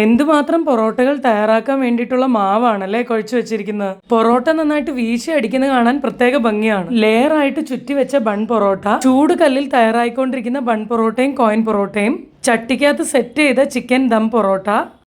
എന്തുമാത്രം പൊറോട്ടകൾ തയ്യാറാക്കാൻ വേണ്ടിയിട്ടുള്ള മാവാണല്ലേ കുഴച്ചു വെച്ചിരിക്കുന്നത്? പൊറോട്ട നന്നായിട്ട് വീശി അടിക്കുന്നത് കാണാൻ പ്രത്യേക ഭംഗിയാണ്. ലെയർ ആയിട്ട് ചുറ്റി വെച്ച ബൺ പൊറോട്ട ചൂട് കല്ലിൽ തയ്യാറായിക്കൊണ്ടിരിക്കുന്ന ബൺ പൊറോട്ടയും കോയിൻ പൊറോട്ടയും ചട്ടിക്കകത്ത് സെറ്റ് ചെയ്ത ചിക്കൻ ദം പൊറോട്ട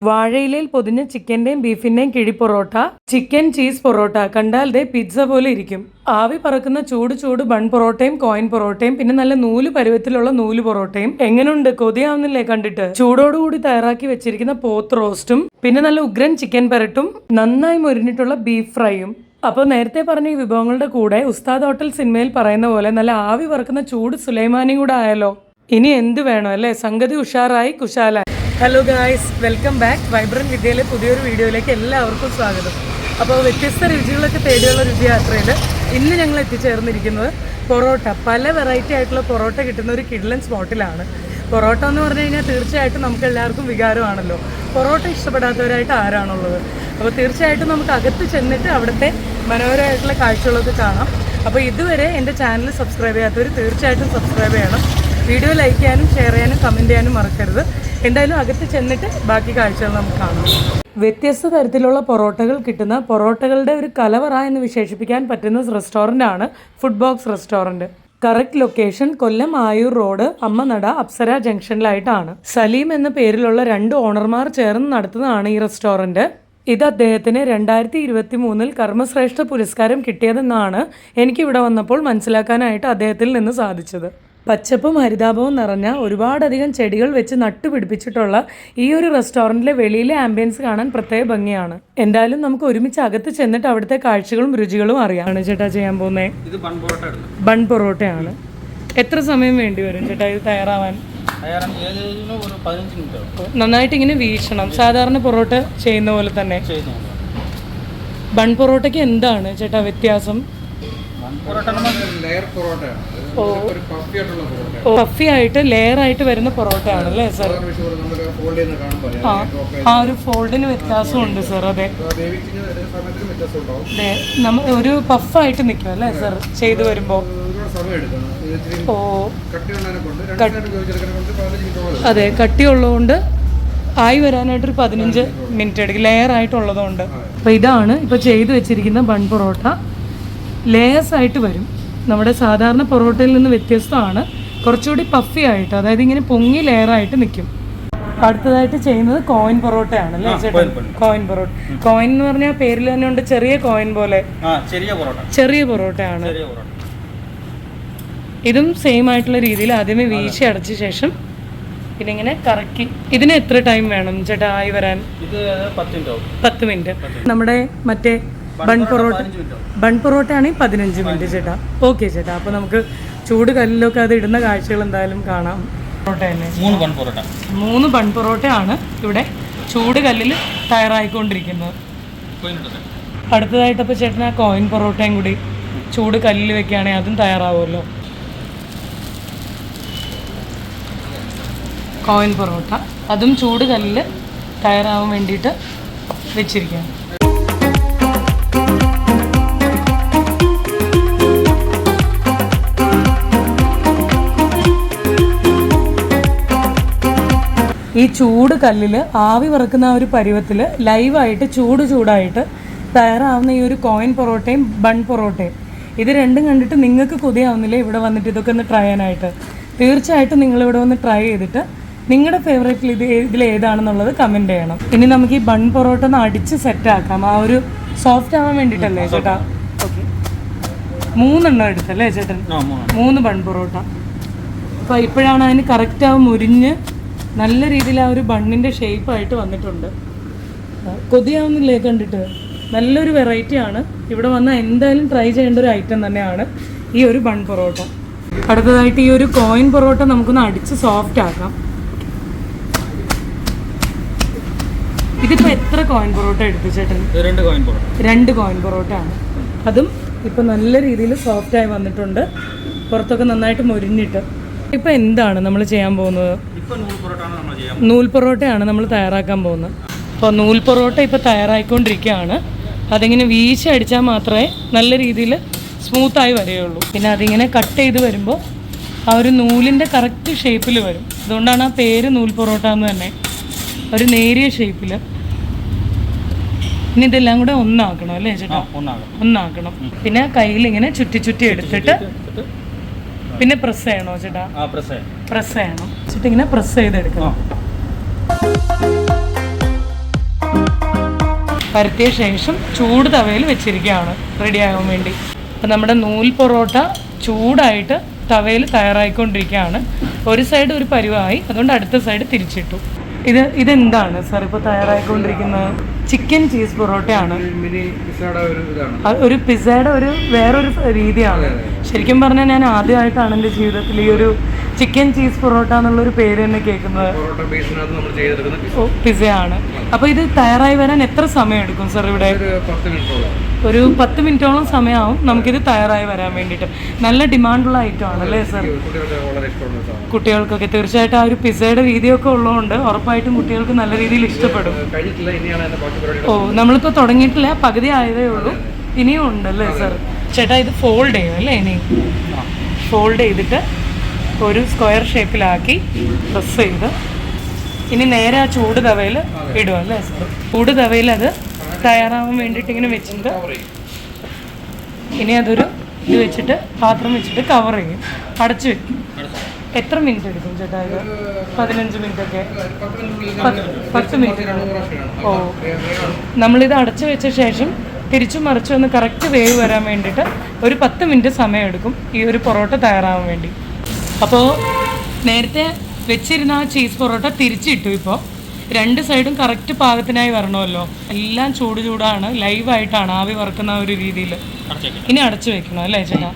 വാഴയിലയിൽ പൊതിഞ്ഞ ചിക്കന്റെയും ബീഫിന്റെയും കിഴി പൊറോട്ട ചിക്കൻ ചീസ് പൊറോട്ട. കണ്ടാൽ ദേ പിസ്സ പോലെ ഇരിക്കും. ആവി പറക്കുന്ന ചൂട് ചൂട് ബൺ പൊറോട്ടയും കോയിൻ പൊറോട്ടയും പിന്നെ നല്ല നൂൽ പരുവത്തിലുള്ള നൂൽ പൊറോട്ടയും. എങ്ങനെയുണ്ട് കൊതിയാവുന്നില്ലേ കണ്ടിട്ട്? ചൂടോടുകൂടി തയ്യാറാക്കി വെച്ചിരിക്കുന്ന പോത്ത് റോസ്റ്റും പിന്നെ നല്ല ഉഗ്രൻ ചിക്കൻ പെരട്ടും നന്നായി മുരിഞ്ഞിട്ടുള്ള ബീഫ് ഫ്രൈയും. അപ്പോൾ നേരത്തെ പറഞ്ഞ ഈ വിഭവങ്ങളുടെ കൂടെ ഉസ്താദ് ഹോട്ടൽ സിനിമയിൽ പറയുന്ന പോലെ നല്ല ആവി പറക്കുന്ന ചൂട് സുലൈമാനിയും കൂടെ ആയാലോ ഇനി എന്ത് വേണം അല്ലേ? സംഗതി ഉഷാറായി കുശാലായി. Hello guys welcome back vibrant വിദ്യയിലെ പുതിയൊരു വീഡിയോയിലേക്ക് എല്ലാവർക്കും സ്വാഗതം. അപ്പോൾ വ്യത്യസ്ത രുചികളൊക്കെ തേടിയുള്ള രുചി യാത്രയിൽ ഇന്ന് ഞങ്ങൾ എത്തിച്ചേർന്നിരിക്കുന്നത് പൊറോട്ട. പല വെറൈറ്റി ആയിട്ടുള്ള പൊറോട്ട കിട്ടുന്ന ഒരു കിഡ്ലൻ സ്പോട്ടിലാണ്. പൊറോട്ട എന്ന് പറഞ്ഞു കഴിഞ്ഞാൽ തീർച്ചയായിട്ടും നമുക്ക് എല്ലാവർക്കും വികാരമാണല്ലോ. പൊറോട്ട ഇഷ്ടപ്പെടാത്തവരായിട്ട് ആരാണുള്ളത്? അപ്പോൾ തീർച്ചയായിട്ടും നമുക്ക് അകത്ത് ചെന്നിട്ട് അവിടുത്തെ മനോഹരമായിട്ടുള്ള കാഴ്ചകളൊക്കെ കാണാം. അപ്പോൾ ഇതുവരെ എന്റെ ചാനൽ സബ്സ്ക്രൈബ് ചെയ്യാത്തവർ തീർച്ചയായിട്ടും സബ്സ്ക്രൈബ് ചെയ്യണം. വീഡിയോ ലൈക്ക് ചെയ്യാനും ഷെയർ ചെയ്യാനും കമന്റ് ചെയ്യാനും മറക്കരുത്. എന്തായാലും അകത്ത് ചെന്നിട്ട് ബാക്കി കാഴ്ചകൾ നമുക്ക് കാണാം. വ്യത്യസ്ത തരത്തിലുള്ള പൊറോട്ടകൾ കിട്ടുന്ന പൊറോട്ടകളുടെ ഒരു കലവറ എന്ന് വിശേഷിപ്പിക്കാൻ പറ്റുന്ന റെസ്റ്റോറന്റ് ആണ് food box restaurant correct location Kollam Ayur road Ammanada Apsara ജംഗ്ഷനിലായിട്ടാണ്. Saleem എന്ന പേരിലുള്ള രണ്ട് ഓണർമാർ ചേർന്ന് നടത്തുന്നതാണ് ഈ റെസ്റ്റോറന്റ് ഇത് അദ്ദേഹത്തിന് രണ്ടായിരത്തി ഇരുപത്തി മൂന്നിൽ കർമ്മശ്രേഷ്ഠ പുരസ്കാരം കിട്ടിയതെന്നാണ് എനിക്കിവിടെ വന്നപ്പോൾ മനസ്സിലാക്കാനായിട്ട് അദ്ദേഹത്തിൽ നിന്ന് സാധിച്ചത്. പച്ചപ്പും ഹരിതാപവും നിറഞ്ഞ ഒരുപാടധികം ചെടികൾ വെച്ച് നട്ടുപിടിപ്പിച്ചിട്ടുള്ള ഈ ഒരു റെസ്റ്റോറന്റിലെ വെളിയിലെ ആംബിയൻസ് കാണാൻ പ്രത്യേക ഭംഗിയാണ്. എന്തായാലും നമുക്ക് ഒരുമിച്ച് അകത്ത് ചെന്നിട്ട് അവിടുത്തെ കാഴ്ചകളും രുചികളും അറിയാണ് ചേട്ടാ ചെയ്യാൻ പോകുന്നത് ഇത് ബൺ പൊറോട്ടയാണ്. എത്ര സമയം വേണ്ടി വരും ചേട്ടാ ഇത് തയ്യാറാവാൻ? നന്നായിട്ട് ഇങ്ങനെ വീശണം. സാധാരണ പൊറോട്ട ചെയ്യുന്ന പോലെ തന്നെ. ബൺ പൊറോട്ടയ്ക്ക് എന്താണ് ചേട്ടാ വ്യത്യാസം? പഫി ആയിട്ട് ലെയർ ആയിട്ട് വരുന്ന പൊറോട്ട അല്ലേ സാർ ആ. ആ ഒരു ഫോൾഡിന് വ്യത്യാസമുണ്ട് സർ അതെ. വ്യത്യാസം ഉണ്ടാവും. അതെ നമ്മൾ ഒരു പഫായിട്ട് നിൽക്കും അല്ലേ സാർ ചെയ്തു വരുമ്പോൾ ഇച്ചിരി ഓ. അതെ കട്ടിയുള്ളതുകൊണ്ട് ആയി വരാനായിട്ടൊരു പതിനഞ്ച് മിനിറ്റ് എടുക്കും. ലെയർ ആയിട്ടുള്ളതുകൊണ്ട്. അപ്പോൾ ഇതാണ് ഇപ്പോൾ ചെയ്തു വെച്ചിരിക്കുന്ന ബൺ പൊറോട്ട. ലെയേഴ്സ് ആയിട്ട് വരും. നമ്മുടെ സാധാരണ പൊറോട്ടയിൽ നിന്ന് വ്യത്യസ്തമാണ്. കുറച്ചുകൂടി പഫി ആയിട്ട് അതായത് ഇങ്ങനെ പൊങ്ങി ലെയറായിട്ട് നിൽക്കും. അടുത്തതായിട്ട് ചെയ്യുന്നത് കോയിൻ പൊറോട്ടയാണ് അല്ലേ ചേട്ടൻ കോയിൻ പൊറോട്ട. കോയിൻ എന്ന് പറഞ്ഞാൽ പേരിൽ തന്നെ ഉണ്ട് ചെറിയ കോയിൻ പോലെ. ചെറിയ പൊറോട്ട. ചെറിയ പൊറോട്ടയാണ്. ഇതും സെയിം ആയിട്ടുള്ള രീതിയിൽ ആദ്യമേ വീശി അടച്ച ശേഷം പിന്നെ ഇങ്ങനെ കറക്കി. ഇതിന് എത്ര ടൈം വേണം ചേട്ടാ ആയി വരാൻ? പത്ത് മിനിറ്റ് നമ്മുടെ മറ്റേ ബൺ പൊറോട്ട ബൺ പൊറോട്ട ആണെങ്കിൽ പതിനഞ്ച് മിനിറ്റ് ചേട്ടാ. ഓക്കെ ചേട്ടാ അപ്പോൾ നമുക്ക് ചൂട് കല്ലിലൊക്കെ അത് ഇടുന്ന കാഴ്ചകൾ എന്തായാലും കാണാം. പൊറോട്ട തന്നെ മൂന്ന് ബൺ പൊറോട്ട. മൂന്ന് ബൺ പൊറോട്ടയാണ് ഇവിടെ ചൂട് കല്ലിൽ തയ്യാറായിക്കൊണ്ടിരിക്കുന്നത്. അടുത്തതായിട്ട് അപ്പോൾ ചേട്ടൻ ആ കോയിൻ പൊറോട്ടയും കൂടി ചൂട് കല്ലിൽ വെക്കുകയാണെങ്കിൽ അതും തയ്യാറാവുമല്ലോ. കോയിൻ പൊറോട്ട. അതും ചൂട് കല്ലിൽ തയ്യാറാവാൻ വേണ്ടിയിട്ട് വെച്ചിരിക്കുകയാണ്. ഈ ചൂട് കല്ലിൽ ആവി വറക്കുന്ന ആ ഒരു പരുവത്തിൽ ലൈവായിട്ട് ചൂട് ചൂടായിട്ട് തയ്യാറാവുന്ന ഈ ഒരു കോയിൻ പൊറോട്ടയും ബൺ പൊറോട്ടയും. ഇത് രണ്ടും കണ്ടിട്ട് നിങ്ങൾക്ക് കൊതിയാവുന്നില്ലേ ഇവിടെ വന്നിട്ട് ഇതൊക്കെ ഒന്ന് ട്രൈ ചെയ്യാനായിട്ട്? തീർച്ചയായിട്ടും നിങ്ങൾ ഇവിടെ വന്ന് ട്രൈ ചെയ്തിട്ട് നിങ്ങളുടെ ഫേവറേറ്റിൽ ഇത് ഇതിൽ ഏതാണെന്നുള്ളത് കമന്റ് ചെയ്യണം. ഇനി നമുക്ക് ഈ ബൺ പൊറോട്ട ഒന്ന് അടിച്ച് സെറ്റ് ആക്കാം. ആ ഒരു സോഫ്റ്റ് ആവാൻ വേണ്ടിയിട്ടല്ലേ ചേട്ടാ? ഓക്കെ മൂന്നെണ്ണം എടുത്തല്ലേ ചേട്ടൻ? മൂന്ന് മൂന്ന് ബൺ പൊറോട്ട. അപ്പോൾ ഇപ്പോഴാണ് അതിന് കറക്റ്റ് ആവും മുരിഞ്ഞ് നല്ല രീതിയിൽ ആ ഒരു ബണ്ണിന്റെ ഷേപ്പായിട്ട് വന്നിട്ടുണ്ട്. കൊതിയാവുന്നില്ലേ കണ്ടിട്ട്? നല്ലൊരു വെറൈറ്റി ആണ്. ഇവിടെ വന്നാൽ എന്തായാലും ട്രൈ ചെയ്യേണ്ട ഒരു ഐറ്റം തന്നെയാണ് ഈ ഒരു ബൺ പൊറോട്ട. അടുത്തതായിട്ട് ഈ ഒരു കോയിൻ പൊറോട്ട നമുക്കൊന്ന് അടിച്ച് സോഫ്റ്റ് ആക്കാം. ഇതിപ്പോൾ എത്ര കോയിൻ പൊറോട്ട എടുത്തു ചേട്ടൻ? രണ്ട് കോയിൻ പൊറോട്ട. രണ്ട് കോയിൻ പൊറോട്ട ആണ്. അതും ഇപ്പം നല്ല രീതിയിൽ സോഫ്റ്റായി വന്നിട്ടുണ്ട്. പുറത്തൊക്കെ നന്നായിട്ട് മൊരിഞ്ഞിട്ട്. ഇപ്പം എന്താണ് നമ്മൾ ചെയ്യാൻ പോകുന്നത്? നൂൽ പൊറോട്ടയാണ് നമ്മൾ തയ്യാറാക്കാൻ പോകുന്നത്. അപ്പോൾ നൂൽ പൊറോട്ട ഇപ്പോൾ തയ്യാറായിക്കൊണ്ടിരിക്കുകയാണ്. അതിങ്ങനെ വീശ അടിച്ചാൽ മാത്രമേ നല്ല രീതിയിൽ സ്മൂത്തായി വരികയുള്ളൂ. പിന്നെ അതിങ്ങനെ കട്ട് ചെയ്ത് വരുമ്പോൾ ആ ഒരു നൂലിന്റെ കറക്റ്റ് ഷേപ്പിൽ വരും. അതുകൊണ്ടാണ് ആ പേര് നൂൽ പൊറോട്ട എന്ന് തന്നെ. ഒരു നേരിയ ഷേപ്പിൽ ഇനി ഇതെല്ലാം കൂടെ ഒന്നാക്കണം അല്ലേ ചേട്ടാ? ഒന്നാകും ഒന്നാക്കണം പിന്നെ കയ്യിൽ ഇങ്ങനെ ചുറ്റി ചുറ്റി എടുത്തിട്ട് പിന്നെ പ്രസ് ചെയ്യണോ ചേട്ടാ? പ്രസ് ചെയ്യണം. എന്നിട്ട് ഇങ്ങനെ പ്രസ് ചെയ്തെടുക്കണം. പരത്തിയ ശേഷം ചൂട് തവയിൽ വെച്ചിരിക്കുകയാണ്. റെഡി ആകാൻ വേണ്ടി. അപ്പം നമ്മുടെ നൂൽ പൊറോട്ട ചൂടായിട്ട് തവയിൽ തയ്യാറായിക്കൊണ്ടിരിക്കുകയാണ്. ഒരു സൈഡ് ഒരു പരുവായി. അതുകൊണ്ട് അടുത്ത സൈഡ് തിരിച്ചിട്ടു. ഇത് ഇതെന്താണ്? സാർ ഇപ്പോൾ തയ്യാറായിക്കൊണ്ടിരിക്കുന്നത് ചിക്കൻ ചീസ് പൊറോട്ടയാണ്. ഒരു പിസയുടെ ഒരു വേറൊരു രീതിയാണ്. ശരിക്കും പറഞ്ഞാൽ ഞാൻ ആദ്യമായിട്ടാണ് എന്റെ ജീവിതത്തിൽ ഈ ഒരു ചിക്കൻ ചീസ് പൊറോട്ട എന്നുള്ള ഒരു പേര് തന്നെ കേൾക്കുന്നത്. പിസയാണ് അപ്പോൾ ഇത് തയ്യാറായി വരാൻ എത്ര സമയം എടുക്കും സാർ ഇവിടെ ഒരു പത്ത് മിനിറ്റോളം സമയമാവും നമുക്കിത് തയ്യാറായി വരാൻ വേണ്ടിയിട്ട്. നല്ല ഡിമാൻഡുള്ള ഐറ്റം ആണല്ലേ സർ കുട്ടികൾക്കൊക്കെ തീർച്ചയായിട്ടും ആ ഒരു പിസയുടെ രീതിയൊക്കെ ഉള്ളതുകൊണ്ട് ഉറപ്പായിട്ടും കുട്ടികൾക്ക് നല്ല രീതിയിൽ ഇഷ്ടപ്പെടും. ഓ നമ്മളിപ്പോൾ തുടങ്ങിയിട്ടില്ല പകുതി ആയതേ ഉള്ളൂ. ഇനിയും ഉണ്ടല്ലേ സർ ചേട്ടാ ഇത് ഫോൾഡ് ചെയ്യും അല്ലേ ഇനി? ഫോൾഡ് ചെയ്തിട്ട് ഒരു സ്ക്വയർ ഷേപ്പിലാക്കി പ്രസ് ചെയ്ത്. ഇനി നേരെ ആ ചൂട് തവയിൽ ഇടുക അല്ലേ സർ ചൂട് തവയിൽ അത് തയ്യാറാവാൻ വേണ്ടിയിട്ട് ഇങ്ങനെ വെച്ചിട്ട് ഇനി അതൊരു ഇത് വെച്ചിട്ട് പാത്രം വെച്ചിട്ട് കവർ ചെയ്യും. അടച്ചു വെക്കും. എത്ര മിനിറ്റ് എടുക്കും ചേട്ടാ ഇത്? പതിനഞ്ച് മിനിറ്റ് ഒക്കെ. പത്ത് മിനിറ്റ് ഓ. നമ്മളിത് അടച്ചു വെച്ച ശേഷം തിരിച്ചു മറിച്ചു ഒന്ന് കറക്റ്റ് വേവ് വരാൻ വേണ്ടിയിട്ട് ഒരു പത്ത് മിനിറ്റ് സമയം എടുക്കും ഈ ഒരു പൊറോട്ട തയ്യാറാവാൻ വേണ്ടി. അപ്പോൾ നേരത്തെ വെച്ചിരുന്ന ആ ചീസ് പൊറോട്ട തിരിച്ചിട്ടു ഇപ്പോൾ രണ്ട് സൈഡും കറക്റ്റ് പാകത്തിനായി വരണമല്ലോ. എല്ലാം ചൂട് ചൂടാണ് ലൈവായിട്ടാണ് ആവി വറക്കുന്ന ഒരു രീതിയിൽ ഇനി അടച്ചു വെക്കണം അല്ലേ ചേട്ടാ?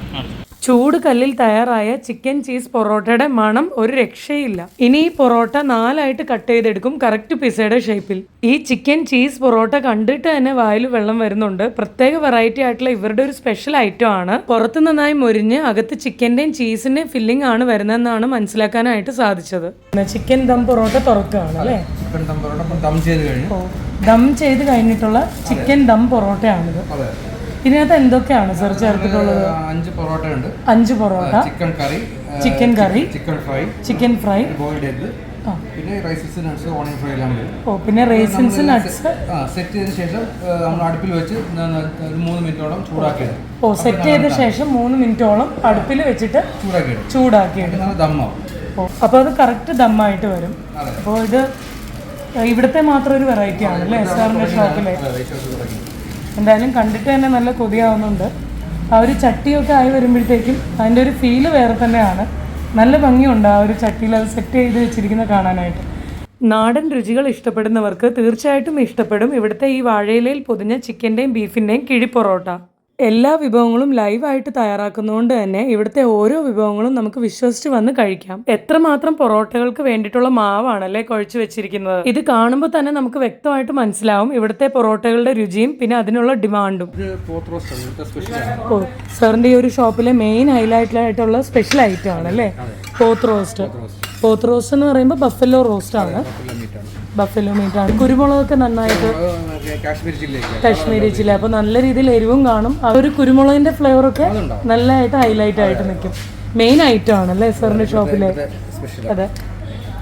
ചൂട് കല്ലിൽ തയ്യാറായ ചിക്കൻ ചീസ് പൊറോട്ടയുടെ മണം ഒരു രക്ഷയില്ല. ഇനി ഈ പൊറോട്ട നാലായിട്ട് കട്ട് ചെയ്തെടുക്കും കറക്റ്റ് പിസയുടെ ഷേപ്പിൽ ഈ ചിക്കൻ ചീസ് പൊറോട്ട കണ്ടിട്ട് തന്നെ വായിൽ വെള്ളം വരുന്നുണ്ട്. പ്രത്യേക വെറൈറ്റി ആയിട്ടുള്ള ഇവരുടെ ഒരു സ്പെഷ്യൽ ഐറ്റം ആണ്. പുറത്ത് നന്നായി മുരിഞ്ഞ് അകത്ത് ചിക്കന്റെയും ചീസിന്റെയും ഫില്ലിംഗ് ആണ് വരുന്നതെന്നാണ് മനസ്സിലാക്കാനായിട്ട് സാധിച്ചത്. ചിക്കൻ ദം പൊറോട്ട തുറക്കുകയാണ് അല്ലേ? ചിക്കൻ ദം ചെയ്ത് കഴിഞ്ഞു. ദം ചെയ്ത് കഴിഞ്ഞിട്ടുള്ള ചിക്കൻ ദം പൊറോട്ടയാണിത്. ഇതിനകത്ത് എന്തൊക്കെയാണ് സർ ചേർത്തിട്ടുള്ളത്? അഞ്ച് പൊറോട്ട ഉണ്ട് അഞ്ച് porotta. Chicken curry chicken curry chicken fry chicken fry boiled egg പിന്നെ റൈസസ് നട്ട്സ് ഓണിയൻ ഫ്രൈ എല്ലാം ഓ പിന്നെ റൈസിൻസ് നട്ട്സ് സെറ്റ് ചെയ്ത ശേഷം നമ്മൾ അടുപ്പിൽ വെച്ച് മൂന്ന് മിനിറ്റോളം ചൂടാക്കിയത് ഓ സെറ്റ് ചെയ്ത ശേഷം മൂന്ന് മിനിറ്റോളം അടുപ്പിൽ വെച്ചിട്ട് ചൂടാക്കിയത് ചൂടാക്കിയിടും നല്ല ദമ്മാവും. അപ്പോൾ അത് കറക്റ്റ് ദമ്മായിട്ട് വരും. അപ്പോൾ ഇത് ഇവിടുത്തെ മാത്രം ഒരു വെറൈറ്റി ആണ് അല്ലേ സാറിന്റെ ഷോപ്പിലെ എന്തായാലും കണ്ടിട്ട് തന്നെ നല്ല കൊതിയാവുന്നുണ്ട്. ആ ഒരു ചട്ടിയൊക്കെ ആയി വരുമ്പോഴത്തേക്കും അതിന്റെ ഒരു ഫീൽ വേറെ തന്നെയാണ്. നല്ല ഭംഗിയുണ്ട് ആ ഒരു ചട്ടിയിൽ അത് സെറ്റ് ചെയ്ത് വെച്ചിരിക്കുന്നത് കാണാനായിട്ട്. നാടൻ രുചികൾ ഇഷ്ടപ്പെടുന്നവർക്ക് തീർച്ചയായിട്ടും ഇഷ്ടപ്പെടും. ഇവിടുത്തെ ഈ വാഴയിലയിൽ പൊതിഞ്ഞ ചിക്കന്റെയും ബീഫിന്റെയും കിഴി പൊറോട്ട. എല്ലാ വിഭവങ്ങളും ലൈവായിട്ട് തയ്യാറാക്കുന്നതുകൊണ്ട് തന്നെ ഇവിടുത്തെ ഓരോ വിഭവങ്ങളും നമുക്ക് വിശ്വസിച്ച് വന്ന് കഴിക്കാം. എത്രമാത്രം പൊറോട്ടകൾക്ക് വേണ്ടിയിട്ടുള്ള മാവാണല്ലേ കുഴച്ചു വെച്ചിരിക്കുന്നത്. ഇത് കാണുമ്പോൾ തന്നെ നമുക്ക് വ്യക്തമായിട്ട് മനസ്സിലാവും ഇവിടുത്തെ പൊറോട്ടകളുടെ രുചിയും പിന്നെ അതിനുള്ള ഡിമാൻഡും. ഓ സാറിന്റെ ഈ ഒരു ഷോപ്പിലെ മെയിൻ ഹൈലൈറ്റ് ആയിട്ടുള്ള സ്പെഷ്യൽ ഐറ്റം ആണല്ലേ? അല്ലേ പോത്ത് റോസ്റ്റ്. പോത്ത് റോസ്റ്റ്. എന്ന് പറയുമ്പോൾ ബഫല്ലോ റോസ്റ്റ് ആണ്. ബഫലോ ബഫല്ലോ മീറ്റ് ആണ്. കുരുമുളകൊക്കെ നന്നായിട്ട് കാശ്മീരി ചില്ലി അപ്പോൾ നല്ല രീതിയിൽ എരിവും കാണും. ആ ഒരു കുരുമുളകിന്റെ ഫ്ലേവർ ഒക്കെ നല്ല നല്ലതായിട്ട് ഹൈലൈറ്റ് ആയിട്ട് നിൽക്കും. മെയിൻ ഐറ്റം ആണ് അല്ലേ സാറിന്റെ ഷോപ്പിലെ അതെ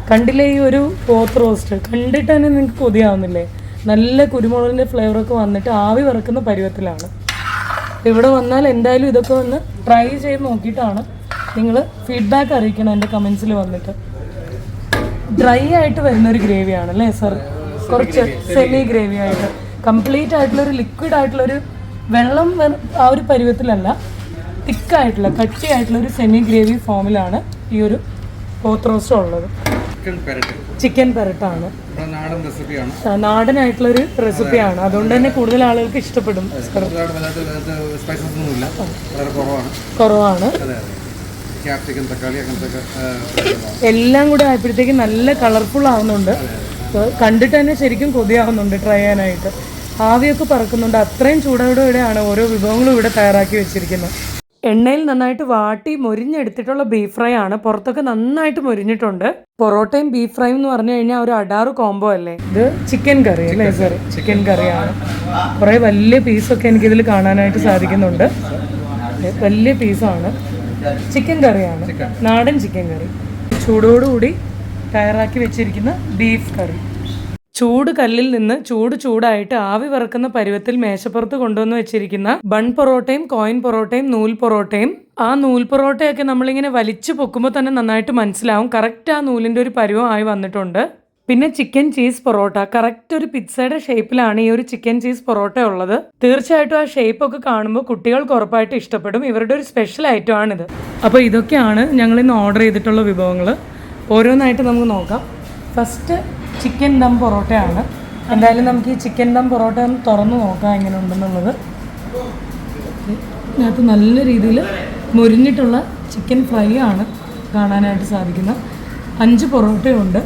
കണ്ടില്ലേ ഈ ഒരു പോത്ത് റോസ്റ്റ് കണ്ടിട്ട് തന്നെ നിങ്ങൾക്ക് കൊതിയാവുന്നില്ലേ? നല്ല കുരുമുളകിന്റെ ഫ്ലേവർ ഒക്കെ വന്നിട്ട് ആവി വറക്കുന്ന പരുവത്തിലാണ്. ഇവിടെ വന്നാൽ എന്തായാലും ഇതൊക്കെ ഒന്ന് ട്രൈ ചെയ്ത് നോക്കിയിട്ടാണ് നിങ്ങൾ ഫീഡ്ബാക്ക് അറിയിക്കണം എന്റെ കമന്റ്സിൽ വന്നിട്ട്. ഡ്രൈ ആയിട്ട് വരുന്ന ഒരു ഗ്രേവിയാണ് അല്ലേ സർ കുറച്ച് സെമി ഗ്രേവി ആയിട്ട്. കംപ്ലീറ്റ് ആയിട്ടുള്ള ഒരു ലിക്വിഡ് ആയിട്ടുള്ള ഒരു വെള്ളം ആ ഒരു പരുവത്തിലല്ല തിക്കായിട്ടുള്ള കട്ടിയായിട്ടുള്ള ഒരു സെമി ഗ്രേവി ഫോമിലാണ് ഈ ഒരു പോത്ത് റോസ്റ്റ് ഉള്ളത്. ചിക്കൻ പെരട്ട് ചിക്കൻ പെരട്ടാണ് നാടനായിട്ടുള്ള നാടൻ റെസിപ്പിയാണ് ആ, നാടനായിട്ടുള്ളൊരു റെസിപ്പിയാണ് അതുകൊണ്ട് തന്നെ കൂടുതൽ ആളുകൾക്ക് ഇഷ്ടപ്പെടും. കുറവാണ്. എല്ലാം കൂടെ ആയപ്പോഴത്തേക്ക് നല്ല കളർഫുൾ ആവുന്നുണ്ട്. കണ്ടിട്ട് തന്നെ ശരിക്കും കൊതിയാവുന്നുണ്ട് ട്രൈ ചെയ്യാനായിട്ട്. ആവിയൊക്കെ പറക്കുന്നുണ്ട്. അത്രയും ചൂടോടെയാണ് ഓരോ വിഭവങ്ങളും ഇവിടെ തയ്യാറാക്കി വെച്ചിരിക്കുന്നത്. എണ്ണയിൽ നന്നായിട്ട് വാട്ടി മൊരിഞ്ഞെടുത്തിട്ടുള്ള ബീഫ് ഫ്രൈ ആണ്. പുറത്തൊക്കെ നന്നായിട്ട് മൊരിഞ്ഞിട്ടുണ്ട്. പൊറോട്ടയും ബീഫ് ഫ്രൈയും എന്ന് പറഞ്ഞു കഴിഞ്ഞാൽ ഒരു അടാറ് കോംബോ അല്ലേ? ഇത് ചിക്കൻ കറി അല്ലേ? സർ ചിക്കൻ കറിയാണ് കുറേ വലിയ പീസൊക്കെ എനിക്കിതിൽ കാണാനായിട്ട് സാധിക്കുന്നുണ്ട്. വലിയ പീസാണ് ചിക്കൻ കറിയാണ് നാടൻ ചിക്കൻ കറി ചൂടോടുകൂടി തയ്യാറാക്കി വെച്ചിരിക്കുന്ന ബീഫ് കറി ചൂട് കല്ലിൽ നിന്ന് ചൂട് ചൂടായിട്ട് ആവി വറക്കുന്ന പരുവത്തിൽ മേശപ്പുറത്ത് കൊണ്ടുവന്ന് വെച്ചിരിക്കുന്ന ബൺ പൊറോട്ടയും കോയിൻ പൊറോട്ടയും നൂൽ പൊറോട്ടയും ആ നൂൽ പൊറോട്ടയൊക്കെ നമ്മളിങ്ങനെ വലിച്ചു പൊക്കുമ്പോൾ തന്നെ നന്നായിട്ട് മനസ്സിലാവും. കറക്റ്റ് ആ നൂലിന്റെ ഒരു പരുവമായി വന്നിട്ടുണ്ട്. പിന്നെ ചിക്കൻ ചീസ് പൊറോട്ട. കറക്റ്റ് ഒരു പിസ്സയുടെ ഷേപ്പിലാണ് ഈ ഒരു ചിക്കൻ ചീസ് പൊറോട്ട ഉള്ളത്. തീർച്ചയായിട്ടും ആ ഷേപ്പ് ഒക്കെ കാണുമ്പോൾ കുട്ടികൾക്ക് ഉറപ്പായിട്ട് ഇഷ്ടപ്പെടും. ഇവരുടെ ഒരു സ്പെഷ്യൽ ഐറ്റം ആണിത്. അപ്പോൾ ഇതൊക്കെയാണ് ഞങ്ങൾ ഇന്ന് ഓർഡർ ചെയ്തിട്ടുള്ള വിഭവങ്ങൾ ഓരോന്നായിട്ട് നമുക്ക് നോക്കാം. ഫസ്റ്റ് ചിക്കൻ ദം പൊറോട്ടയാണ്. എന്തായാലും നമുക്ക് ഈ ചിക്കൻ ദം പൊറോട്ട ഒന്ന് തുറന്ന് നോക്കാം എങ്ങനെ ഉണ്ടെന്നുള്ളത് ഇതിനകത്ത് നല്ല രീതിയിൽ മുരിഞ്ഞിട്ടുള്ള ചിക്കൻ ഫ്രൈ ആണ് കാണാനായിട്ട് സാധിക്കുന്നത്. അഞ്ച് പൊറോട്ടയുണ്ട്.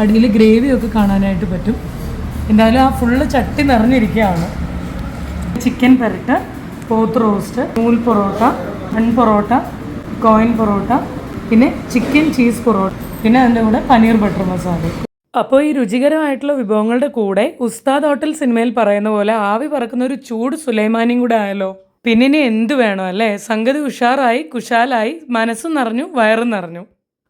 അടിയിൽ ഗ്രേവിയൊക്കെ കാണാനായിട്ട് പറ്റും. എന്തായാലും ആ ഫുള്ള് ചട്ടി നിറഞ്ഞിരിക്കുകയാണ്. ചിക്കൻ പെരട്ട് പോത്ത് റോസ്റ്റ് നൂൽ പൊറോട്ട അൺ പൊറോട്ട കോയിൻ പൊറോട്ട പിന്നെ ചിക്കൻ ചീസ് പൊറോട്ട. പിന്നെ അതിന്റെ കൂടെ പനീർ ബട്ടർ മസാല. അപ്പോൾ ഈ രുചികരമായിട്ടുള്ള വിഭവങ്ങളുടെ കൂടെ ഉസ്താദ് ഹോട്ടൽ സിനിമയിൽ പറയുന്ന പോലെ ആവി പറക്കുന്ന ഒരു ചൂട് സുലൈമാനിയും കൂടെ ആയാലോ പിന്നെ ഇനി എന്ത് വേണം അല്ലേ? സംഗതി ഉഷാറായി കുശാലായി മനസ്സും നിറഞ്ഞു വയറും നിറഞ്ഞു.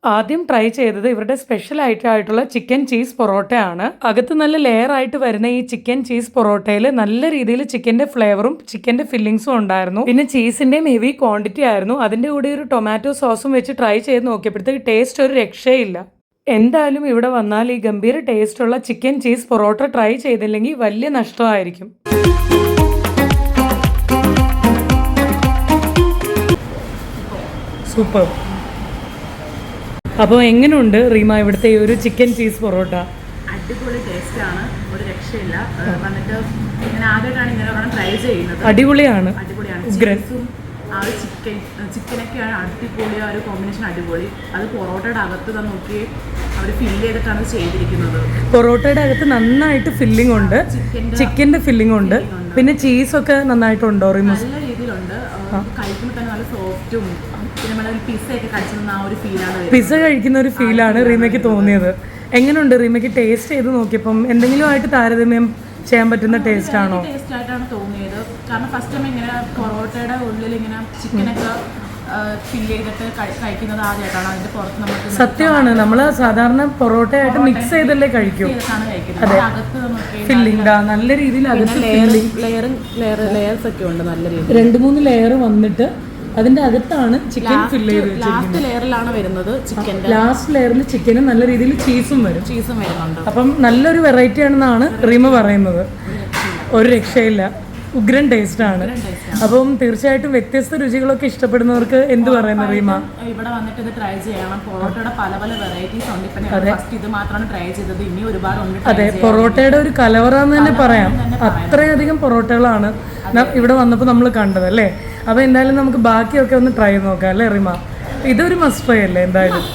ആദ്യം ട്രൈ ചെയ്തത് ഇവരുടെ സ്പെഷ്യൽ ആയിട്ടുള്ള ചിക്കൻ ചീസ് പൊറോട്ടയാണ്. അകത്ത് നല്ല ലെയർ ആയിട്ട് വരുന്ന ഈ ചിക്കൻ ചീസ് പൊറോട്ടയിൽ നല്ല രീതിയിൽ ചിക്കന്റെ ഫ്ലേവറും ചിക്കന്റെ ഫില്ലിങ്സും ഉണ്ടായിരുന്നു. പിന്നെ ചീസിന്റെയും ഹെവി ക്വാണ്ടിറ്റി ആയിരുന്നു. അതിന്റെ കൂടെ ഒരു ടൊമാറ്റോ സോസും വെച്ച് ട്രൈ ചെയ്ത് നോക്കിയപ്പോഴത്തേക്ക് ടേസ്റ്റ് ഒരു രക്ഷയില്ല. എന്തായാലും ഇവിടെ വന്നാൽ ഈ ഗംഭീര ടേസ്റ്റുള്ള ചിക്കൻ ചീസ് പൊറോട്ട ട്രൈ ചെയ്തില്ലെങ്കിൽ വലിയ നഷ്ടമായിരിക്കും. സൂപ്പർ അപ്പോൾ എങ്ങനെയുണ്ട് റീമ ഇവിടുത്തെ ഈ ഒരു ചിക്കൻ ചീസ് പൊറോട്ട? അടിപൊളി ടേസ്റ്റ് ആണ്. ഒരു രക്ഷയില്ല. വന്നിട്ട് ഞാൻ ആദ്യമായിട്ടാണ് ഇങ്ങനെ ഒരെണ്ണം ട്രൈ ചെയ്യുന്നത്. അടിപൊളിയാണ്. അടിപൊളിയാണ്. ചീസും ആ ഒരു ചിക്കൻ ചിക്കനൊക്കെയാണ് അടിപൊളി ആ ഒരു കോമ്പിനേഷൻ അടിപൊളി. അത് പൊറോട്ടയുടെ അകത്ത് തന്നെ നോക്കി അവർ ഫില്ല് ചെയ്തിട്ടാണ് ചെയ്തിരിക്കുന്നത്. പൊറോട്ടയുടെ അകത്ത് നന്നായിട്ട് ഫില്ലിംഗ് ഉണ്ട്. ചിക്കന്റെ ഫില്ലിംഗ് ഉണ്ട്. പിന്നെ ചീസൊക്കെ നന്നായിട്ടുണ്ടോ റീമസ് നല്ല രീതിയിലുണ്ട്. കഴിക്കുമ്പോൾ തന്നെ നല്ല സോഫ്റ്റും പിന്നെ നമ്മുടെ പിസ്സയൊക്കെ കഴിച്ചിരുന്ന ആ ഒരു ഫീലാണ് കഴിക്കുന്ന ഒരു ഫീലാണ് റീമയ്ക്ക് തോന്നിയത്. എങ്ങനെയുണ്ട് റീമയ്ക്ക് ടേസ്റ്റ് ചെയ്ത് നോക്കിയപ്പം എന്തെങ്കിലും ആയിട്ട് താരതമ്യം ചെയ്യാൻ പറ്റുന്ന ടേസ്റ്റ് ആണോ? ടേസ്റ്റ് ആയിട്ടാണ് തോന്നിയത്. കാരണം ഫസ്റ്റ് ടൈം ഇങ്ങനെ പൊറോട്ടയുടെ ഉള്ളിൽ ഇങ്ങനെ ചിക്കനൊക്കെ ഫിൽ ചെയ്തിട്ട് കഴിക്കുന്നത് ആദ്യമായിട്ടാണ്. അതിന്റെ പുറത്ത് നമുക്ക് സത്യമാണ്. നമ്മൾ സാധാരണ പൊറോട്ടയായിട്ട് മിക്സ് ചെയ്തല്ലേ കഴിക്കൂ. അതെ. ഫില്ലിംഗ് നല്ല രീതിയിൽ ലെയർ ലെയർ ലെയർസ് ഒക്കെ ഉണ്ട് നല്ല രീതിയിൽ. രണ്ട് മൂന്ന് ലെയർ വന്നിട്ട് അതിന്റെ അകത്താണ് ചിക്കൻ ഫില്ല് ചെയ്ത് ലാസ്റ്റ് ലെയറിലാണ് വരുന്നത് ചിക്കൻ ലാസ്റ്റ് ലെയറിൽ ചിക്കനും നല്ല രീതിയിൽ ചീസും വരും. ചീസും വരുന്നുണ്ട്. അപ്പം നല്ലൊരു വെറൈറ്റി ആണെന്നാണ് റീമ പറയുന്നത്. ഒരു രക്ഷയില്ല. ഉഗ്രൻ ടേസ്റ്റ് ആണ്. അപ്പം തീർച്ചയായിട്ടും വ്യത്യസ്ത രുചികളൊക്കെ ഇഷ്ടപ്പെടുന്നവർക്ക് എന്ത് പറയുന്ന റീമ? ഇവിടെ വന്നിട്ട് ഇത് ട്രൈ ചെയ്യണം. പൊറോട്ടയുടെ പല പല വെറൈറ്റീസ് ഉണ്ട്. ഇപ്പൊ ഫസ്റ്റ് ഇത് മാത്രമാണ് ട്രൈ ചെയ്തത്. ഇനി ഒരുപാട് അതെ പൊറോട്ടയുടെ ഒരു കലവറ എന്ന് തന്നെ പറയാം. അത്രയധികം പൊറോട്ടകളാണ് ഇവിടെ വന്നപ്പോൾ നമ്മൾ കണ്ടത് അല്ലേ? അപ്പോൾ എന്തായാലും നമുക്ക് ബാക്കിയൊക്കെ ഒന്ന് ട്രൈ നോക്കാം അല്ലേ റിമ? ഇതൊരു മസ്റ്റ് ട്രൈ അല്ലേ എന്തായാലും?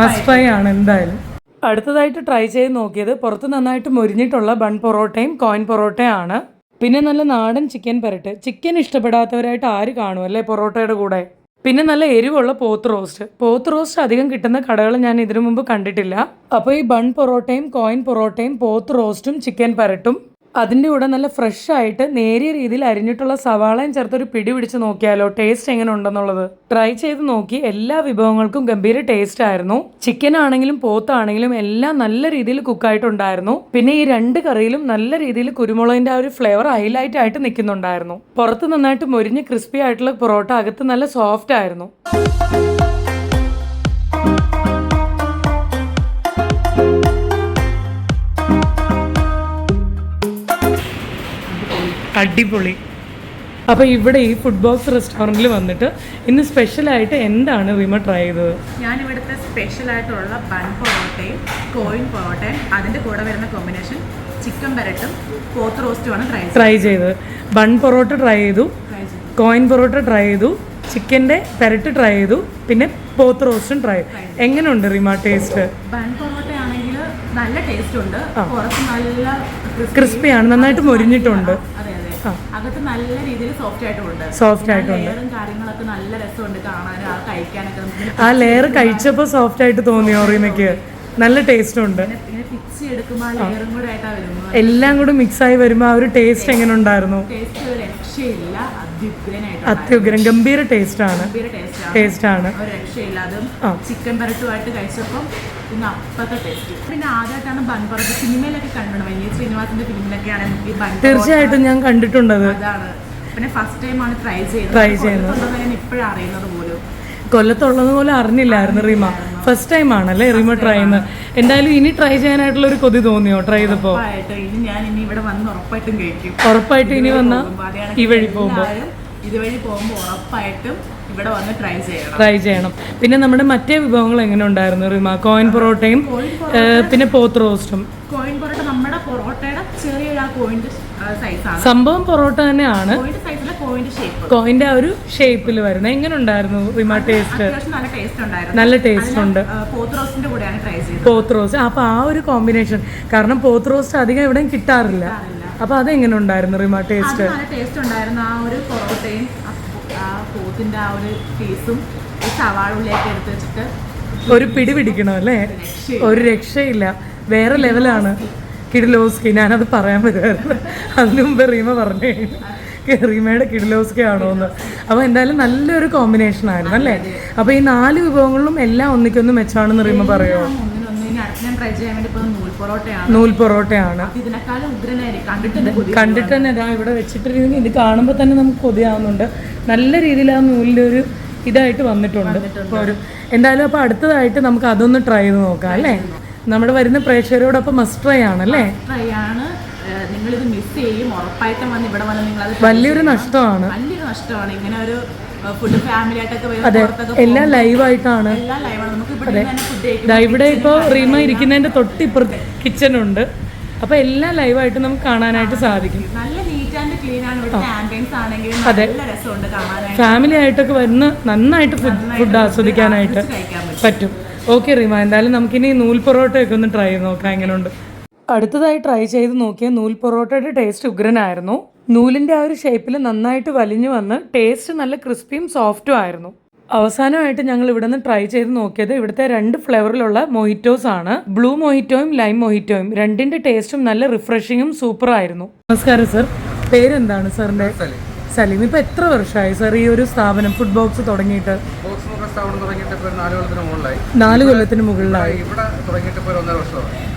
മസ്റ്റ് ട്രൈ ആണ് എന്തായാലും. അടുത്തതായിട്ട് ട്രൈ ചെയ്ത് നോക്കിയത് പുറത്ത് നന്നായിട്ട് മൊരിഞ്ഞിട്ടുള്ള ബൺ പൊറോട്ടയും കോയിൻ പൊറോട്ടയാണ്. പിന്നെ നല്ല നാടൻ ചിക്കൻ പെരട്ട്. ചിക്കൻ ഇഷ്ടപ്പെടാത്തവരായിട്ട് ആര് കാണും അല്ലേ പൊറോട്ടയുടെ കൂടെ? പിന്നെ നല്ല എരിവുള്ള പോത്ത് റോസ്റ്റ്. പോത്ത് റോസ്റ്റ് അധികം കിട്ടുന്ന കടകൾ ഞാൻ ഇതിനു മുമ്പ് കണ്ടിട്ടില്ല. അപ്പോൾ ഈ ബൺ പൊറോട്ടയും കോയിൻ പൊറോട്ടയും പോത്ത് റോസ്റ്റും ചിക്കൻ പെരട്ടും അതിന്റെ കൂടെ നല്ല ഫ്രഷ് ആയിട്ട് നേരിയ രീതിയിൽ അരിഞ്ഞിട്ടുള്ള സവാളയും ചേർത്ത് ഒരു പിടി പിടിച്ച് നോക്കിയാലോ? ടേസ്റ്റ് എങ്ങനെ ഉണ്ടെന്നുള്ളത് ട്രൈ ചെയ്ത് നോക്കി. എല്ലാ വിഭവങ്ങൾക്കും ഗംഭീര ടേസ്റ്റ് ആയിരുന്നു. ചിക്കൻ ആണെങ്കിലും പോത്താണെങ്കിലും എല്ലാം നല്ല രീതിയിൽ കുക്കായിട്ടുണ്ടായിരുന്നു പിന്നെ ഈ രണ്ട് കറിയിലും നല്ല രീതിയിൽ കുരുമുളകിന്റെ ആ ഒരു ഫ്ലേവർ ഹൈലൈറ്റ് ആയിട്ട് നിൽക്കുന്നുണ്ടായിരുന്നു. പുറത്ത് നന്നായിട്ട് മൊരിഞ്ഞ് ക്രിസ്പി ആയിട്ടുള്ള പൊറോട്ട അകത്ത് നല്ല സോഫ്റ്റ് ആയിരുന്നു. അടിപൊളി. അപ്പോൾ ഇവിടെ ഈ ഫുഡ് ബോക്സ് റെസ്റ്റോറന്റിൽ വന്നിട്ട് ഇന്ന് സ്പെഷ്യലായിട്ട് എന്താണ് റിമ ട്രൈ ചെയ്തത്? ഞാൻ ഇവിടുത്തെ സ്പെഷ്യൽ ആയിട്ടുള്ള ബൺ പൊറോട്ടയും കോയിൻ പൊറോട്ടയും അതിന്റെ കൂടെ വരുന്ന കോമ്പിനേഷൻ ചിക്കൻ പെരട്ടും പോത്ത് റോസ്റ്റുമാണ് ട്രൈ ട്രൈ ചെയ്തത്. ബൺ പൊറോട്ട ട്രൈ ചെയ്തു. കോയിൻ പൊറോട്ട ട്രൈ ചെയ്തു. ചിക്കന്റെ പെരട്ട് ട്രൈ ചെയ്തു. പിന്നെ പോത്ത് റോസ്റ്റും ട്രൈ ചെയ്തു. എങ്ങനെയുണ്ട് റിമ ടേസ്റ്റ് ബൺ പൊറോട്ട ആണെങ്കിൽ നല്ല ടേസ്റ്റ് ഉണ്ട്. പുറത്ത് നല്ല. ക്രിസ്പിയാണ് നന്നായിട്ട് മൊരിഞ്ഞിട്ടുണ്ട്. അകത്ത് നല്ല രീതിയിൽ സോഫ്റ്റ് ആയിട്ടുണ്ട്. സോഫ്റ്റ് ആയിട്ടുണ്ട്. കാര്യങ്ങളൊക്കെ നല്ല രസമുണ്ട് കാണാനും ആ കഴിക്കാനൊക്കെ ആ ലെയർ കഴിച്ചപ്പോൾ സോഫ്റ്റ് ആയിട്ട് തോന്നിയോ റീമയ്ക്ക് നല്ല ടേസ്റ്റ് ഉണ്ട്. എല്ലാം കൂടെ മിക്സ് ആയി വരുമ്പോൾ ആ ഒരു ടേസ്റ്റ് എങ്ങനെ ഉണ്ടായിരുന്നു? അത്യുഗ്രം ഗംഭീര ടേസ്റ്റ് ആണ്. ടേസ്റ്റ് ആണ്. ചിക്കൻ പരട്ടുമായിട്ട് കഴിച്ചപ്പം പിന്നെ അപ്പത്തെ ടേസ്റ്റ് പിന്നെ ആദ്യമായിട്ടാണ് ബൺ സിനിമയിലൊക്കെ കണ്ടിട്ടുണ്ട് വലിയ ശ്രീനിവാസിന്റെ ഫിലിമിലൊക്കെയാണ് ഈ ബൺ തീർച്ചയായിട്ടും ഞാൻ കണ്ടിട്ടുണ്ട് അതാണ്. പിന്നെ ഫസ്റ്റ് ടൈം ആണ് ട്രൈ ചെയ്യുന്നത് ട്രൈ ചെയ്യുന്നത്. ഞാൻ ഇപ്പോഴും അറിയുന്നത് പോലും. കൊല്ലത്തുള്ളത് പോലെ അറിഞ്ഞില്ലായിരുന്നു റീമ. ഫസ്റ്റ് ടൈം ആണല്ലേ റീമ ട്രൈ ചെയ്യുന്നത്. എന്തായാലും ഇനി ട്രൈ ചെയ്യാനായിട്ടുള്ള ഒരു കൊതി തോന്നിയോ? ട്രൈ ചെയ്തപ്പോ? ഉറപ്പായിട്ടും. ഇനി വന്ന ഈ വഴി പോകുമ്പോ. ഇതുവഴി പോകുമ്പോൾ ഉറപ്പായിട്ടും ഇവിടെ വന്ന് ട്രൈ ചെയ്യണം. ട്രൈ ചെയ്യണം. പിന്നെ നമ്മുടെ മറ്റേ വിഭവങ്ങൾ എങ്ങനെ ഉണ്ടായിരുന്നു റിമ? കോയിൻ പൊറോട്ടയും പിന്നെ പോത്ത് റോസ്റ്റും. കോയിൻ പൊറോട്ട നമ്മുടെ പൊറോട്ടയുടെ ചെറിയൊരു ആ സൈസാണ് സംഭവം പൊറോട്ട തന്നെയാണ്. കോയിന്റെ ആ ഒരു ഷേപ്പിൽ വരുന്നത്. എങ്ങനെ ഉണ്ടായിരുന്നു റിമ ടേസ്റ്റ് നല്ല ടേസ്റ്റ് ഉണ്ടായിരുന്നു. നല്ല ടേസ്റ്റ് ഉണ്ട്. പോത്ത് റോസ്റ്റ്. അപ്പൊ ആ ഒരു കോമ്പിനേഷൻ കാരണം പോത്ത് റോസ്റ്റ് അധികം എവിടെയും കിട്ടാറില്ല. അപ്പൊ അതെങ്ങനെ ഉണ്ടായിരുന്നു റിമ? ടേസ്റ്റ് നല്ല ടേസ്റ്റ് ഉണ്ടായിരുന്നു. ആ ഒരു പൊറോട്ടയും ആ ആ പോത്തിന്റെ ആ ഒരു പീസും ഈ സവാള ഉള്ളിയൊക്കെ എടുത്ത് വെച്ചിട്ട് ഒരു പിടി പിടിക്കണം അല്ലേ? ഒരു രക്ഷയില്ല. വേറെ ലെവലാണ് കിഡിലോസ്കി ഞാനത് പറയാൻ വരുമായിരുന്നു അതിനു മുമ്പ് റീമ പറഞ്ഞു. റീമയുടെ കിഡിലോസ്കി ആണോ എന്ന്. അപ്പോൾ എന്തായാലും നല്ലൊരു കോമ്പിനേഷൻ ആയിരുന്നു അല്ലേ? അപ്പോൾ ഈ നാല് വിഭവങ്ങളിലും എല്ലാം ഒന്നിക്കൊന്ന് മെച്ചമാണെന്ന് റീമ പറയുമോ ഞാൻ ട്രൈ ചെയ്യാൻ വേണ്ടി നൂൽ പൊറോട്ടയാണ്. നൂൽ പൊറോട്ടയാണ്. അപ്പൊ ഇതിനേക്കാളും ഉഗ്രനായിരിക്കും കണ്ടിട്ട് തന്നെ ഇതാ ഇവിടെ വെച്ചിട്ടിരുന്നെങ്കിൽ ഇത് കാണുമ്പോൾ തന്നെ നമുക്ക് കൊതിയാവുന്നുണ്ട്. നല്ല രീതിയിൽ ആ നൂലിന്റെ ഒരു ഇതായിട്ട് വന്നിട്ടുണ്ട്. ഇപ്പോൾ ഒരു എന്തായാലും അപ്പോൾ അടുത്തതായിട്ട് നമുക്ക് അതൊന്ന് ട്രൈ ചെയ്ത് നോക്കാം അല്ലേ? നമ്മുടെ വരുന്ന പ്രേക്ഷകരോടൊപ്പം മസ്റ്റ് ട്രൈ ആണല്ലേ? ട്രൈ ആണ്. നിങ്ങളിത് മിസ് ചെയ്യും. ഉറപ്പായിട്ടും വന്ന് ഇവിടെ വന്ന് നിങ്ങൾ വലിയൊരു നഷ്ടമാണ്. വലിയൊരു നഷ്ടമാണ്. ഇങ്ങനെ ഒരു ഫുഡ് ഫാമിലി ആയിട്ടൊക്കെ എല്ലാം ലൈവായിട്ടാണ് എല്ലാം ലൈവാണ് നമുക്ക് ഇവിടെ നിന്ന് തന്നെ ഫുഡ് കഴിക്കും ഇതാ ഇവിടെ ഇപ്പോൾ റീമ ഇരിക്കുന്നതിന്റെ തൊട്ടിപ്പുറത്ത് കിച്ചണുണ്ട് അപ്പോൾ എല്ലാം ലൈവായിട്ട് നമുക്ക് കാണാനായിട്ട് സാധിക്കും. നല്ല നീറ്റ് ആൻഡ് ക്ലീൻ ആണ്. ആംബിയൻസ് ആണെങ്കിലും നല്ല രസമുണ്ട് കാണാനായിട്ട്. ഫാമിലി ആയിട്ടൊക്കെ വരുന്ന നന്നായിട്ട് ഫുഡ് ഫുഡ് ആസ്വദിക്കാനായിട്ട് പറ്റും. ഓക്കെ റീമ. എന്തായാലും നമുക്കിനി നൂൽ പൊറോട്ടയൊക്കെ ഒന്ന് ട്രൈ ചെയ്ത് നോക്കാം. എങ്ങനെയുണ്ട് അടുത്തതായി ട്രൈ ചെയ്ത് നോക്കിയ നൂൽ പൊറോട്ടയുടെ ടേസ്റ്റ് ഉഗ്രനായിരുന്നു. നൂലിന്റെ ആ ഒരു ഷേപ്പിൽ നന്നായിട്ട് വലിഞ്ഞു വന്ന് ടേസ്റ്റ് നല്ല ക്രിസ്പിയും സോഫ്റ്റും ആയിരുന്നു. അവസാനമായിട്ട് ഞങ്ങൾ ഇവിടെ നിന്ന് ട്രൈ ചെയ്ത് നോക്കിയത് ഇവിടുത്തെ രണ്ട് ഫ്ലേവറിലുള്ള മൊഹിറ്റോസ് ആണ്. ബ്ലൂ മൊഹിറ്റോയും ലൈം മൊഹിറ്റോയും രണ്ടിന്റെ ടേസ്റ്റും നല്ല റിഫ്രഷിങ്ങും സൂപ്പർ ആയിരുന്നു. നമസ്കാരം സർ പേരെന്താണ് സാറിന്റെ സലീം. ഇപ്പൊ എത്ര വർഷമായി സർ ഈ ഒരു സ്ഥാപനം ഫുഡ് ബോക്സ് തുടങ്ങിയിട്ട്? നാല് കൊല്ലത്തിന് മുകളിലായി.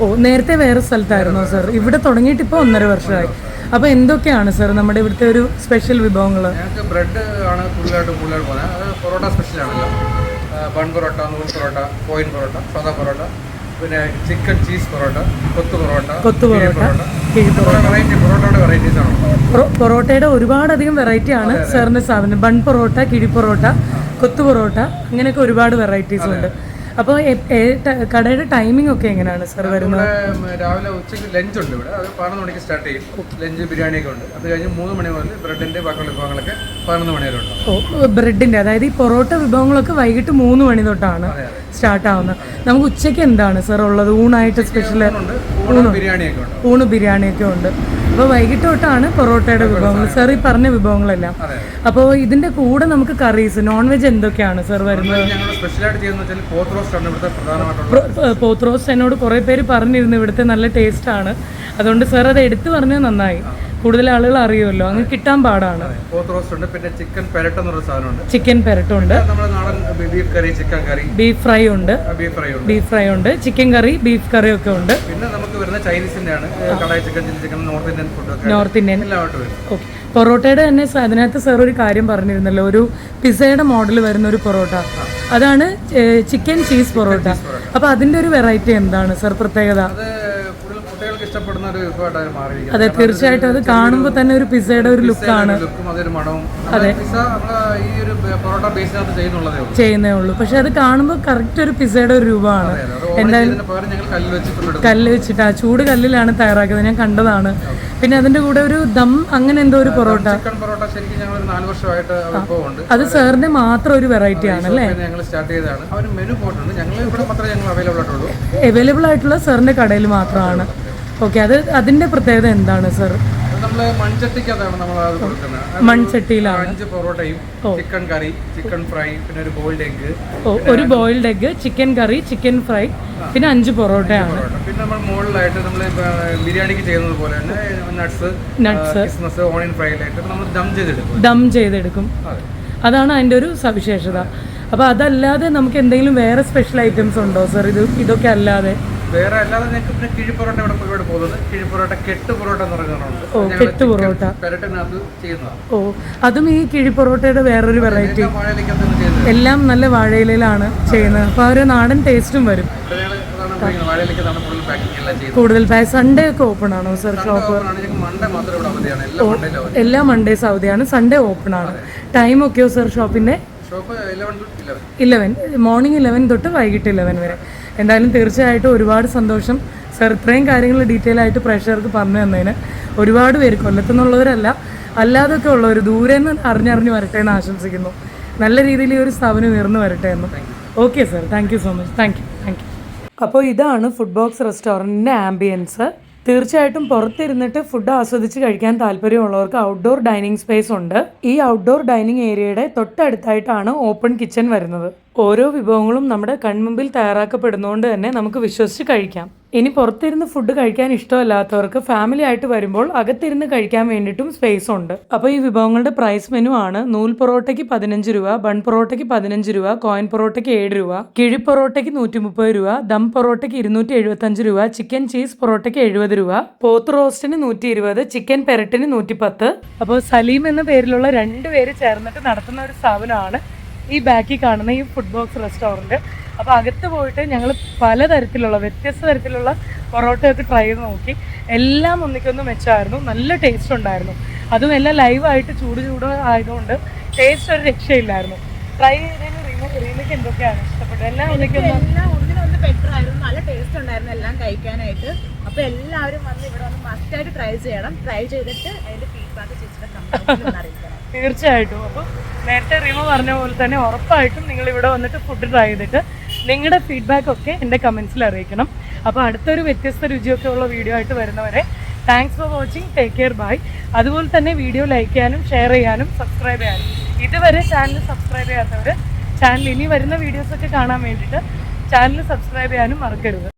ഓ നേരത്തെ വേറെ സ്ഥലത്തായിരുന്നോ സർ ഇവിടെ തുടങ്ങിയിട്ട് ഇപ്പൊ ഒന്നര വർഷമായി. അപ്പോൾ എന്തൊക്കെയാണ് സർ നമ്മുടെ ഇവിടുത്തെ ഒരു സ്പെഷ്യൽ വിഭവങ്ങൾ ഞങ്ങൾക്ക് ബ്രെഡ് ആണ് കൂടുതലായിട്ട് കൂടുതലായിട്ട് പോകുന്നത്. അത് പൊറോട്ട സ്പെഷ്യലാണല്ലോ ബൺ പൊറോട്ട നൂൽ പൊറോട്ട കോയിൻ പൊറോട്ട സാദാ പൊറോട്ട പിന്നെ ചിക്കൻ ചീസ് പൊറോട്ട കൊത്തു പൊറോട്ട കൊത്തു പൊറോട്ട, വെറൈറ്റി പൊറോട്ടയുടെ വെറൈറ്റീസ് ആണ്. പൊറോട്ടയുടെ ഒരുപാടധികം വെറൈറ്റി ആണ് സാറിന്റെ സ്ഥാപനം ബൺ പൊറോട്ട കിഴി പൊറോട്ട കൊത്തു പൊറോട്ട അങ്ങനെയൊക്കെ ഒരുപാട് വെറൈറ്റീസ് ഉണ്ട്. അപ്പോൾ കടയുടെ ടൈമിംഗ് ഒക്കെ എങ്ങനെയാണ് സർ വരുന്നത്? രാവിലെ ഉച്ചയ്ക്ക് ലഞ്ച് ഉണ്ട് ഇവിടെ. അത് പതിനൊന്ന് മണിക്ക് സ്റ്റാർട്ട് ചെയ്യും. ലഞ്ച് ബിരിയാണി ബിരിയാണിയൊക്കെ ഉണ്ട്. അത് കഴിഞ്ഞ് മൂന്ന് മണി മുതൽ ബ്രെഡിന്റെ ബാക്കിയുള്ള വിഭവങ്ങളൊക്കെ പതിനൊന്ന് മണി വരെ ഉണ്ടാവും ഓ ബ്രെഡിന്റെ അതായത് ഈ പൊറോട്ട വിഭവങ്ങളൊക്കെ വൈകിട്ട് മൂന്ന് മണി തൊട്ടാണ് സ്റ്റാർട്ട് ആവുന്നത്. നമുക്ക് ഉച്ചയ്ക്ക് എന്താണ് സർ ഉള്ളത്? ഊണായിട്ട് സ്പെഷ്യൽ ഊണ് ബിരിയാണിയൊക്കെ ഉണ്ട്. ഊണ് ബിരിയാണിയൊക്കെ ഉണ്ട്. അപ്പോൾ വൈകിട്ട് തൊട്ടാണ് പൊറോട്ടയുടെ വിഭവങ്ങൾ. സർ ഈ പറഞ്ഞ വിഭവങ്ങളെല്ലാം. അപ്പോൾ ഇതിന്റെ കൂടെ നമുക്ക് കറീസ് നോൺ വെജ് എന്തൊക്കെയാണ് സർ വരുന്നത്? പോത്ത് റോസ്റ്റ് എന്നോട് കുറേ പേര് പറഞ്ഞിരുന്നു ഇവിടുത്തെ നല്ല ടേസ്റ്റ് ആണ്. അതുകൊണ്ട് സർ അത് എടുത്തു പറഞ്ഞത് നന്നായി. കൂടുതൽ ആളുകൾ അറിയുമല്ലോ. അങ്ങ് കിട്ടാൻ പാടാണ്. ഉണ്ട്. പിന്നെ ചിക്കൻ പെരട്ട് എന്നൊരു സാധനമുണ്ട് chicken പെരട്ടുണ്ട് beef curry chicken curry. Beef fry ഉണ്ട്. ബീഫ് ഫ്രൈ ഉണ്ട്. ബീഫ് ഫ്രൈ ഉണ്ട്. ചിക്കൻ കറി ബീഫ് കറി ഒക്കെ ഉണ്ട്. പിന്നെ നമുക്ക് വരുന്ന ചൈനീസിന്റെ ആണ് kadai chicken chilli chicken north Indian north Indian. Okay. പൊറോട്ടയുടെ തന്നെ അതിനകത്ത് സാർ ഒരു കാര്യം പറഞ്ഞിരുന്നല്ലോ. ഒരു പിസയുടെ മോഡൽ വരുന്ന ഒരു പൊറോട്ട. അതാണ് ചിക്കൻ ചീസ് പൊറോട്ട. അപ്പൊ അതിന്റെ ഒരു വെറൈറ്റി എന്താണ് സാർ പ്രത്യേകത? അത് ഇഷ്ടപ്പെടുന്ന ഒരു വിഭവമായിട്ട് മാറിയിരിക്കുന്നത് അതെ തീർച്ചയായിട്ടും അത് കാണുമ്പോൾ തന്നെ ഒരു പിസയുടെ ഒരു ലുക്കാണ്. ലുക്കും അതൊരു മണവും. നമ്മളെ ഈ ഒരു പൊറോട്ട ബേസിനകത്ത് ചെയ്യുന്നുള്ളതേ ഉള്ളൂ. ചെയ്യുന്നേ ഉള്ളൂ. പക്ഷെ അത് കാണുമ്പോൾ കറക്റ്റ് ഒരു പിസയുടെ ഒരു രൂപമാണ്. എന്തായാലും പകരം ഞങ്ങൾ വെച്ചിട്ടുണ്ട് കല്ല് വെച്ചിട്ട് ആ ചൂട് കല്ലിലാണ് തയ്യാറാക്കുന്നത് ഞാൻ കണ്ടതാണ്. പിന്നെ അതിന്റെ കൂടെ ഒരു ദം അങ്ങനെ എന്തോ ഒരു പൊറോട്ട. ചിക്കൻ പൊറോട്ട ശരിക്കും ഞങ്ങൾ നാല് വർഷമായിട്ട് അത് സാറിന്റെ മാത്രം ഒരു വെറൈറ്റി ആണ് അല്ലേ ഞങ്ങൾ സ്റ്റാർട്ട് ചെയ്തതാണ്. അവർ മെനു പോയിട്ടുണ്ട്. ഞങ്ങൾ ഇവിടെ മാത്രമേ ഞങ്ങൾ അവൈലബിൾ ആയിട്ടുള്ളൂ. അവൈലബിൾ ആയിട്ടുള്ള സാറിന്റെ കടയിൽ മാത്രമാണ്. ഓക്കെ അത് അതിന്റെ പ്രത്യേകത എന്താണ് സർ? മൺചട്ടിയിലാണ്. അഞ്ച് പൊറോട്ടയും ചിക്കൻ കറി ചിക്കൻ ഫ്രൈ പിന്നെ ഒരു ബോയിൽഡ് എഗ് ഒരു boiled egg chicken curry chicken fry പിന്നെ അഞ്ച് പൊറോട്ടയാണ്. പൊറോട്ട. പിന്നെ നമ്മൾ മുകളിലായിട്ട് നമ്മൾ ബിരിയാണിക്ക് ചെയ്യുന്നത് പോലെ തന്നെ നട്ട്സ് Nuts. കിസ്മസ് ഓണിയൻ ഫ്രൈയിലായിട്ട് നമ്മൾ ദം ചെയ്തെടുക്കും. ദം ചെയ്തെടുക്കും. അതാണ് അതിന്റെ ഒരു സവിശേഷത. അപ്പോൾ അതല്ലാതെ നമുക്ക് എന്തെങ്കിലും വേറെ സ്പെഷ്യൽ ഐറ്റംസ് ഉണ്ടോ സർ? ഇത് ഇതൊക്കെ അല്ലാതെ. വേറെ അല്ലാതെ ഞങ്ങൾക്ക് പിന്നെ കിഴി പൊറോട്ട ഇവിടെ ഇവിടെ പോകുന്നത്. കിഴി പൊറോട്ട കെട്ട് പൊറോട്ട എന്ന് പറയുന്നുണ്ട് കെട്ട് പൊറോട്ട. പെരട്ടിനകത്ത് ചെയ്യുന്നതാണ്. ഓ അതും ഈ കിഴി പൊറോട്ടയുടെ വേറൊരു വെറൈറ്റി എല്ലാം നല്ല വാഴയിലയിലാണ് ചെയ്യുന്നത്. അപ്പോൾ ആ ഒരു നാടൻ ടേസ്റ്റും വരും. കൂടുതൽ സൺഡേ ഒക്കെ ഓപ്പൺ ആണോ സർ ഷോപ്പ് എല്ലാ മൺഡേസ് അവധിയാണ്. സൺഡേ ഓപ്പൺ ആണ്. ടൈം ഒക്കെയോ സർ ഷോപ്പിന്റെ ഇലവൻ മോർണിംഗ് ഇലവൻ തൊട്ട് വൈകിട്ട് ഇലവൻ വരെ. എന്തായാലും തീർച്ചയായിട്ടും ഒരുപാട് സന്തോഷം. സർ ഇത്രയും കാര്യങ്ങൾ ഡീറ്റെയിൽ ആയിട്ട് പ്രേക്ഷകർക്ക് പറഞ്ഞു തന്നതിന് ഒരുപാട് പേര് കൊല്ലത്തുനിന്നുള്ളവരല്ല അല്ലാതൊക്കെ ഉള്ളവർ ദൂരെ നിന്ന് അറിഞ്ഞറിഞ്ഞ് വരട്ടെ എന്ന് ആശംസിക്കുന്നു. നല്ല രീതിയിൽ ഈ ഒരു സ്ഥാപനം ഉയർന്നു വരട്ടെ എന്ന്. Okay sir thank you so much thank you thank you അപ്പോൾ ഇതാണ് ഫുഡ് ബോക്സ് റെസ്റ്റോറന്റിന്റെ ആംബിയൻസ് തീർച്ചയായിട്ടും പുറത്തിരുന്നിട്ട് ഫുഡ് ആസ്വദിച്ച് കഴിക്കാൻ താല്പര്യമുള്ളവർക്ക് ഔട്ട്ഡോർ ഡൈനിങ് സ്പേസ് ഉണ്ട്. ഈ ഔട്ട്ഡോർ ഡൈനിങ് ഏരിയയുടെ തൊട്ടടുത്തായിട്ടാണ് ഓപ്പൺ കിച്ചൺ വരുന്നത്. ഓരോ വിഭവങ്ങളും നമ്മുടെ കൺമുമ്പിൽ തയ്യാറാക്കപ്പെടുന്നതുകൊണ്ട് തന്നെ നമുക്ക് വിശ്വസിച്ച് കഴിക്കാം. ഇനി പുറത്തിരുന്ന് ഫുഡ് കഴിക്കാൻ ഇഷ്ടമല്ലാത്തവർക്ക് ഫാമിലി ആയിട്ട് വരുമ്പോൾ അകത്തിരുന്ന് കഴിക്കാൻ വേണ്ടിയിട്ടും സ്പേസ് ഉണ്ട്. അപ്പോൾ ഈ വിഭവങ്ങളുടെ പ്രൈസ് മെനു ആണ് നൂൽ പൊറോട്ടയ്ക്ക് പതിനഞ്ച് രൂപ ബൺ പൊറോട്ടയ്ക്ക് പതിനഞ്ച് രൂപ കോയിൻ പൊറോട്ടയ്ക്ക് ഏഴ് രൂപ കിഴി പൊറോട്ടയ്ക്ക് നൂറ്റി മുപ്പത് രൂപ ദം പൊറോട്ടയ്ക്ക് ഇരുന്നൂറ്റി എഴുപത്തഞ്ച് രൂപ ചിക്കൻ ചീസ് പൊറോട്ടയ്ക്ക് എഴുപത് രൂപ പോത്ത് റോസ്റ്റിന് നൂറ്റി ഇരുപത് ചിക്കൻ പെരട്ടിന് നൂറ്റി പത്ത് അപ്പോൾ സലീം എന്ന പേരിലുള്ള രണ്ട് പേര് ചേർന്നിട്ട് നടത്തുന്ന ഒരു സ്ഥാപനമാണ് ഈ ബാക്കിൽ കാണുന്ന ഈ ഫുഡ് ബോക്സ് റെസ്റ്റോറന്റ് അപ്പോൾ അകത്ത് പോയിട്ട് ഞങ്ങൾ പലതരത്തിലുള്ള വ്യത്യസ്ത തരത്തിലുള്ള പൊറോട്ടയൊക്കെ ട്രൈ ചെയ്ത് നോക്കി. എല്ലാം ഒന്നിക്കൊന്ന് മെച്ചമായിരുന്നു നല്ല ടേസ്റ്റ് ഉണ്ടായിരുന്നു. അതും എല്ലാം ലൈവായിട്ട് ചൂട് ചൂട് ആയതുകൊണ്ട് ടേസ്റ്റ് ഒരു രക്ഷയില്ലായിരുന്നു. ട്രൈ ചെയ്തതിന് റീമ റീമയ്ക്ക് എന്തൊക്കെയാണ് ഇഷ്ടപ്പെട്ടത്? എല്ലാം ഒന്നിക്കൊന്ന് ബെറ്റർ ആയിരുന്നു. നല്ല ടേസ്റ്റ് ഉണ്ടായിരുന്നു എല്ലാം കഴിക്കാനായിട്ട്. അപ്പോൾ എല്ലാവരും വന്ന് ഇവിടെ വന്ന് മസ്റ്റായിട്ട് ട്രൈ ചെയ്യണം. ട്രൈ ചെയ്തിട്ട് അതിന്റെ ഫീഡ്ബാക്ക് ചേച്ചിയുടെ കമ്പനി അറിയിക്കണം തീർച്ചയായിട്ടും. അപ്പോൾ നേരത്തെ റീമ പറഞ്ഞ പോലെ തന്നെ ഉറപ്പായിട്ടും നിങ്ങൾ ഇവിടെ വന്നിട്ട് ഫുഡ് ട്രൈ ചെയ്തിട്ട് നിങ്ങളുടെ ഫീഡ്ബാക്ക് ഒക്കെ എന്റെ കമൻസിൽ അറിയിക്കണം. അപ്പോൾ അടുത്തൊരു വ്യത്യസ്ത രുചിയൊക്കെ ഉള്ള വീഡിയോ ആയിട്ട് വരുന്നവരെ thanks for watching take care bye അതുപോലെ തന്നെ വീഡിയോ ലൈക്ക് ചെയ്യാനും ഷെയർ ചെയ്യാനും സബ്സ്ക്രൈബ് ചെയ്യാനും. ഇതുവരെ ചാനൽ സബ്സ്ക്രൈബ് ചെയ്യാത്തവർ ചാനൽ ഇനി വരുന്ന വീഡിയോസൊക്കെ കാണാൻ വേണ്ടിയിട്ട് ചാനൽ സബ്സ്ക്രൈബ് ചെയ്യാനും മറക്കരുത്.